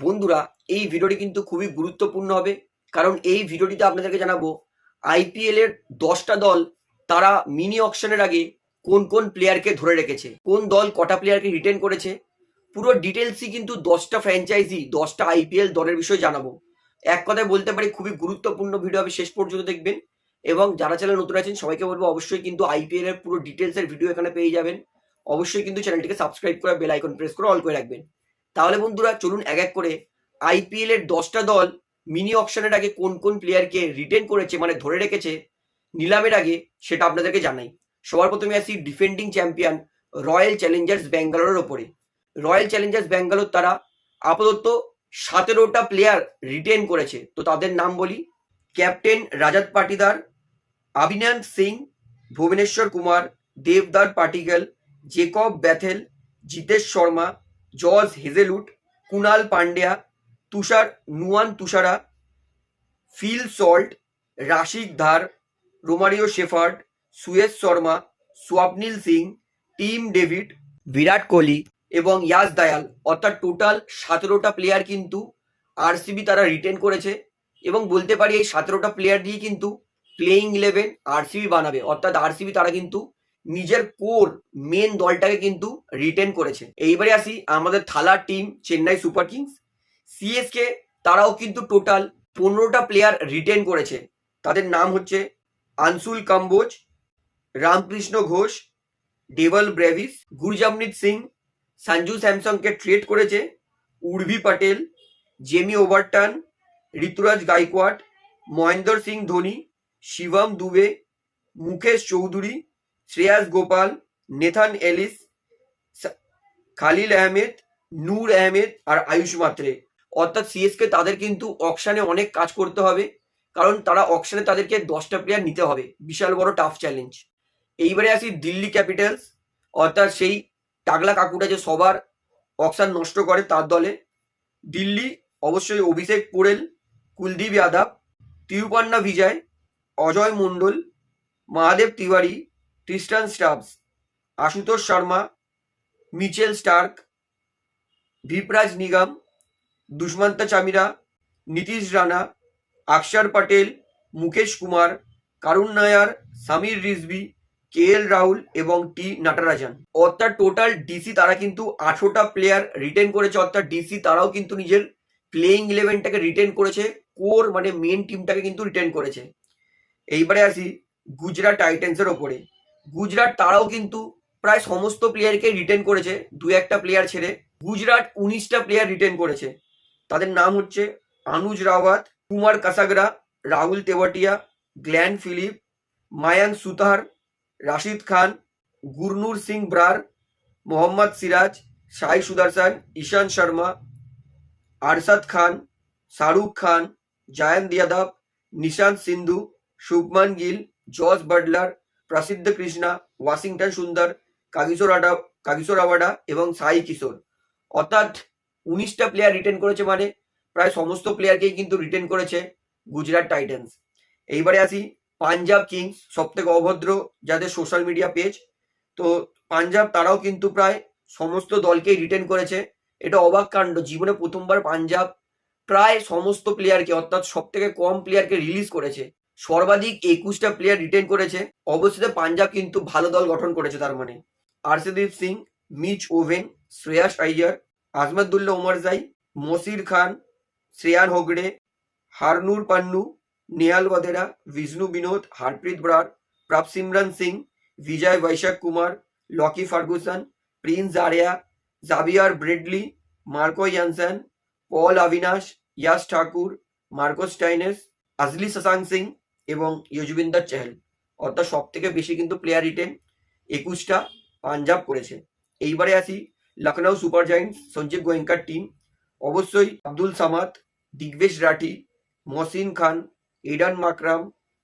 বন্ধুরা, এই ভিডিওটি কিন্তু খুবই গুরুত্বপূর্ণ হবে। কারণ এই ভিডিওটিতে আপনাদেরকে জানাব আইপিএল এর দশটা দল, তারা মিনি অকশনের আগে কোন কোন প্লেয়ারকে ধরে রেখেছে, কোন দল কটা প্লেয়ারকে রিটেন করেছে, পুরো ডিটেলসই কিন্তু দশটা ফ্র্যাঞ্চাইজি দশটা আইপিএল দলের বিষয়ে জানাব। এক কথায় বলতে পারি, খুবই গুরুত্বপূর্ণ ভিডিও হবে, শেষ পর্যন্ত দেখবেন। এবং যারা চ্যানেল নতুন আছেন, সবাইকে বলব, অবশ্যই কিন্তু আইপিএল এর পুরো ডিটেলসের ভিডিও এখানে পেয়ে যাবেন। অবশ্যই কিন্তু চ্যানেলটিকে সাবস্ক্রাইব করে বেল আইকন প্রেস করে অল করে রাখবেন। তাহলে বন্ধুরা চলুন এক এক করে আইপিএল এর দশটা দল মিনি অকশনের আগে কোন কোন প্লেয়ারকে রিটেন করেছে মানে ধরে রেখেছে, নিলামের আগে সেটা আপনাদেরকে জানাই। সবার প্রথমে আসি ডিফেন্ডিং চ্যাম্পিয়ন রয়্যাল চ্যালেঞ্জার্স ব্যাঙ্গালোরের ওপরে। রয়্যাল চ্যালেঞ্জার্স ব্যাঙ্গালোর তারা আপাতত সতেরোটা প্লেয়ার রিটেন করেছে। তো তাদের নাম বলি ক্যাপ্টেন রাজাত পাটিদার অভিনন্দন সিং, ভুবনেশ্বর কুমার, দেবদার Padikkal, Jacob Bethell, Jitesh Sharma George Hazlewood Kunal Pandya, তুষার, Nuwan Thushara, Phil Salt, Rasikh Dar, Romario Shepherd, Suyash Sharma সোয়াপনীল Singh, Tim David, Virat Kohli এবং ইয়াস দায়াল। অর্থাৎ টোটাল সতেরোটা প্লেয়ার কিন্তু আরসিবি তারা রিটেন করেছে এবং বলতে পারি এই সতেরোটা প্লেয়ার দিয়ে কিন্তু প্লেইং ইলেভেন আরসিবি বানাবে। অর্থাৎ আরসিবি তারা কিন্তু নিজের কোর মেন দলটাকে কিন্তু রিটেন করেছে। এইবারে আসি আমাদের থালার team Chennai Super Kings. CSK তারাও কিন্তু টোটাল পনেরোটা প্লেয়ার রিটেন করেছে। তাদের নাম হচ্ছে আনসুল কাম্বোজ, রামকৃষ্ণ ঘোষ ডেভল ব্রেভিস, গুরজামনিত সিং, সঞ্জু স্যামসংকে ট্রেড করেছে Urvil Patel, Jamie Overton Ruturaj Gaikwad, Mahendra Singh Dhoni, Shivam Dube, Mukesh Choudhary Shreyas Gopal, Nathan Ellis Khaleel Ahmed, Noor Ahmad আর আয়ুষ মাত্রে। অর্থাৎ সিএসকে তাদের কিন্তু অকশানে অনেক কাজ করতে হবে, কারণ তারা অকশানে তাদেরকে দশটা প্লেয়ার নিতে হবে। বিশাল বড় টাফ চ্যালেঞ্জ এইবারে আসি দিল্লি ক্যাপিটালস অর্থাৎ সেই টাগলা কাকুটা যে সবার অকশান নষ্ট করে তার দলে। দিল্লি, অবশ্যই Abhishek Porel Kuldeep Yadav, Tripurana Vijay, Ajay Mandal, Mahadev Tiwari Tristan Stubbs Ashutosh Sharma Mitchell Starc Vipraj Nigam Dushmantha Chameera Nitish Rana Axar Patel Mukesh Kumar কারুণ Nair Samir Rizvi কে এল রাহুল এবং টি নটরাজন অর্থাৎ টোটাল ডিসি তারা কিন্তু আঠেরোটা প্লেয়ার রিটেন করেছে, অর্থাৎ ডিসি তারাও কিন্তু নিজের প্লেইং ইলেভেনটাকে রিটেন করেছে কোর মানে মেন টিমটাকে কিন্তু রিটেন করেছে। এইবারে আসি গুজরাট টাইটেন্সের ওপরে। গুজরাট তারাও কিন্তু প্রায় সমস্ত প্লেয়ারকে রিটেন করেছে, দু একটা প্লেয়ার ছেড়ে। গুজরাট উনিশটা প্লেয়ার রিটেন করেছে। তাদের নাম হচ্ছে Anuj Rawat, Kumar Kushagra, Rahul Tewatia, Glenn Phillips, Manav Suthar, Rashid Khan, Gurnoor Singh Brar, Mohammed Siraj, Sai Sudharsan, Ishant Sharma, Arshad Khan, Shahrukh Khan Jayant Yadav Nishant Sindhu, Shubman Gill, Jos Buttler Prasidh Krishna, Washington সুন্দর কাগিসোর আডা কাগিসোর আওয়াডা এবং সাই কিশোর। অর্থাৎ উনিশটা player retain করেছে মানে প্রায় সমস্ত প্লেয়ারকেই কিন্তু written করেছে গুজরাট টাইটান্স এইবারে আসি পাঞ্জাব কিংস সব থেকে অভদ্র যাদের সোশ্যাল মিডিয়া পেজ তো পাঞ্জাব তারাও কিন্তু প্রায় সমস্ত দলকেই রিটেন করেছে। এটা অবাক কাণ্ড, জীবনে প্রথমবার পাঞ্জাব প্রায় সমস্ত প্লেয়ারকে অর্থাৎ সব থেকে কম প্লেয়ারকে রিলিজ করেছে। সর্বাধিক একুশটা প্লেয়ার রিটেন করেছে। অবশ্যই পাঞ্জাব কিন্তু ভালো দল গঠন করেছে তার মানে। Arshdeep Singh Mitch Owen, Shreyas Iyer Azmatullah Omarzai Musheer Khan, Shreyan Hogre, Harnoor Pannu, Nehal Wadhera Vishnu Vinod, Harpreet Brar, Prabhsimran Singh, Vijay Vyshak Kumar, Lockie Ferguson, Priyansh Arya Xavier Bartlett, Marco Jansen, Pyla Avinash Yash Thakur, Marcus Stoinis, আজলি Shashank Singh এবং ইয়জুবিন্দার চেহল অর্থাৎ সব থেকে বেশি কিন্তু player written একুশটা পাঞ্জাব করেছে। এইবারে আসি লখনৌ সুপার জায়েন্টস, সঞ্জীব গোয়েঙ্কার টিম অবশ্যই Abdul Samad, Digvesh Rathi, Mohsin Khan, Aiden Markram,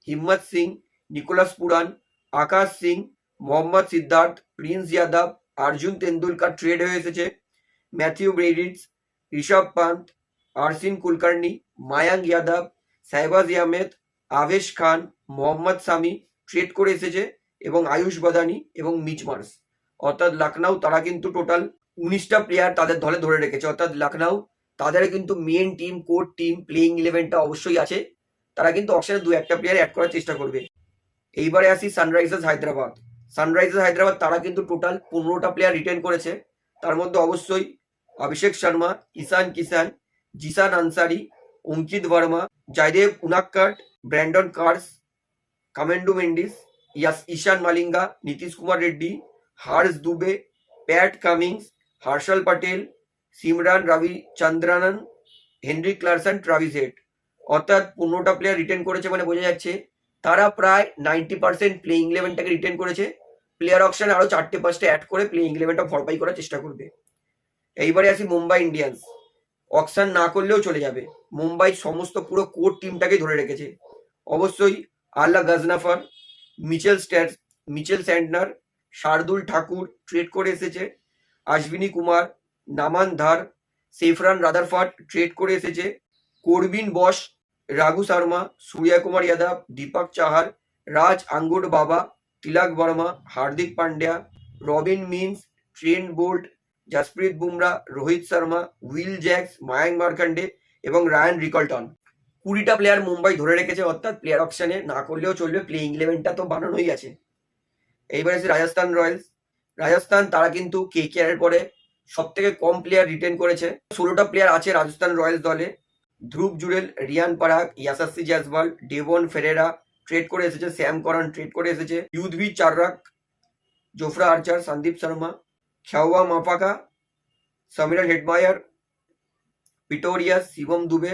Himmat Singh, Nicholas Pooran, Akash Singh, Mohammed Siddharth, Prince Yadav, Arjun Tendulkar trade হয়ে এসেছে। Matthew Breetzke Rishabh Pant, Arshin Kulkarni, Mayank Yadav, Shahbaz Ahmed Avesh Khan, Mohammed Shami trade করে এসেছে এবং আয়ুষ বাদানি এবং miss Mars. অর্থাৎ লখনৌ তারা কিন্তু total উনিশটা প্লেয়ার তাদের দলে ধরে রেখেছে। অর্থাৎ লখনৌ তাদের কিন্তু main team core team playing ইলেভেনটা অবশ্যই আছে। তারা কিন্তু অপশনে দু একটা প্লেয়ার অ্যাড করার চেষ্টা করবে। এইবারে আসি সানরাইজার্স হায়দ্রাবাদ। সানরাইজার্স হায়দ্রাবাদ তারা কিন্তু টোটাল পনেরোটা প্লেয়ার রিটেন করেছে। তার মধ্যে অবশ্যই Abhishek Sharma, Ishan Kishan, Zeeshan Ansari Aniket Verma, Jaydev Unadkat, Brydon Carse, Kamindu Mendis, Yash Eshan Malinga, Nitish Kumar Reddy Harsh Dubey, Pat Cummins, Harshal Patel, Smaran Ravi Chandran, Henry Klaasen Travis Head. অর্থাৎ পনেরোটা player retain করেছে মানে বোঝা যাচ্ছে। তারা প্রায় ninety percent playing ইলেভেনটাকে retain করেছে। প্লেয়ার অপশনে আরও চারটে পাঁচটা অ্যাড করে প্লেইং ইলেভেনটা ভরপাই করার চেষ্টা করবে। এইবারে আসি মুম্বাই ইন্ডিয়ান্স। অকশন না করলেও চলে যাবে। মুম্বাই সমস্ত পুরো কোর টিমটাকে ধরে রেখেছে। অবশ্যই Allah Ghazanfar, Mitchell stat Mitchell Santner, Shardul Thakur trade করে এসেছে। আশ্বিনী কুমার, নামান ধার, সেফরান রাদারফাট ট্রেড করে এসেছে। Corbin Bosch, Raghu Sharma, Surya Kumar Yadav, Deepak Chahar, Raj Angad Bawa, Tilak Varma, Hardik Pandya, Robin Minz, Trent Boult Jasprit Bumrah Rohit Sharma Will Jacks Mayank Markande এবং Ryan রিকলটন কুড়িটা player Mumbai ধরে রেখেছে, অর্থাৎ player অপশানে না করলেও চলবে playing ইলেভেনটা তো বানানোই আছে। এইবার আছে রাজস্থান রয়্যালস। রাজস্থান, তারা কিন্তু কে কে এর পরে সব থেকে কম প্লেয়ার রিটেন করেছে। ষোলোটা প্লেয়ার আছে রাজস্থান রয়্যালস দলে। Dhruv Jurel, Riyan Parag Yashasvi Jaiswal Devon Ferreira trade করে এসেছে, শ্যাম করন ট্রেড করে এসেছে Yudhvir Charak, Jofra Archer, Sandeep Sharma Kwena Maphaka Shimron Hetmyer Pretorius Shivam Dube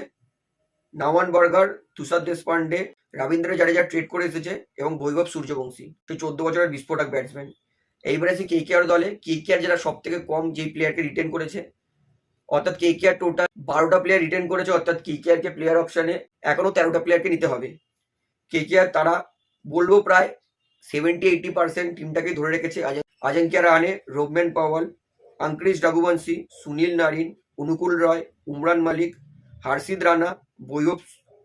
নাওয়ান Burger Tushar Deshpande Ravindra Jadeja trade করে এসেছে, এবং বৈভব সূর্যবংশী সে চোদ্দ বছরের বিস্ফোরক ব্যাটসম্যান এইবারে আছে কে কে দলে কে কে যারা সব থেকে কম যেই প্লেয়ারকে রিটেন করেছে, অর্থাৎ কে কে টোটাল বারোটা প্লেয়ার রিটেন করেছে, অর্থাৎ কে কে কে প্লেয়ার অপশনে এখনও তেরোটা প্লেয়ারকে নিতে হবে। কে কে তারা বলব প্রায় সেভেন্টি এইটি পার্সেন্ট টিমটাকে ধরে রেখেছে, আজ- Ajinkya Rahane Rovman Powell, Angkrish Raghuvanshi, Sunil Narine, Anukul Roy, Umran Malik Harshit Rana, Vaibhav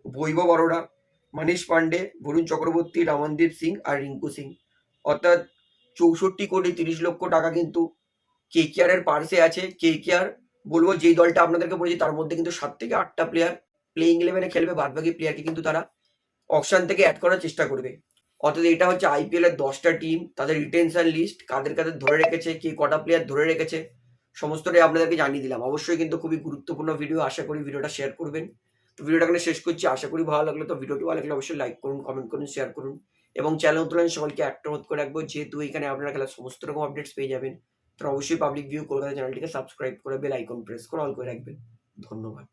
Vaibhav Arora Manish Pandey Varun Chakravarthy, Ramandeep Singh আর রিঙ্কু সিং। অর্থাৎ চৌষট্টি কোটি তিরিশ লক্ষ টাকা কিন্তু কে কে এর পার্সে আছে। কে কে আর বলব যেই দলটা আপনাদেরকে বলেছি, তার মধ্যে কিন্তু সাত থেকে আটটা প্লেয়ার প্লেইং ইলেভেনে খেলবে। বাদবাকি প্লেয়ারকে কিন্তু তারা অপশন থেকে অ্যাড করার চেষ্টা করবে। অর্থাৎ এটা হচ্ছে আইপিএল এর দশটা টিম তাদের রিটেনশন লিস্ট কাদের কাদের ধরে রেখেছে, কে কটা প্লেয়ার ধরে রেখেছে, সমস্তটাই আপনাদেরকে জানিয়ে দিলাম। অবশ্যই কিন্তু খুবই গুরুত্বপূর্ণ ভিডিও আশা করি ভিডিওটা শেয়ার করবেন। তো ভিডিওটা এখানে শেষ করছি। আশা করি ভালো লাগল তো ভিডিওটি ভালো লাগলে অবশ্যই লাইক করুন কমেন্ট করুন শেয়ার করুন। এবং চ্যানেল তুলেন সবাইকে একটা মত করে রাখব, যেহেতু এখানে আপনারা খেলার সমস্ত রকম আপডেটস পেয়ে যাবেন তো অবশ্যই পাবলিক ভিউ কলকাতা চ্যানেলটিকে সাবস্ক্রাইব করে বেল আইকন প্রেস করে অল করে রাখবেন। ধন্যবাদ।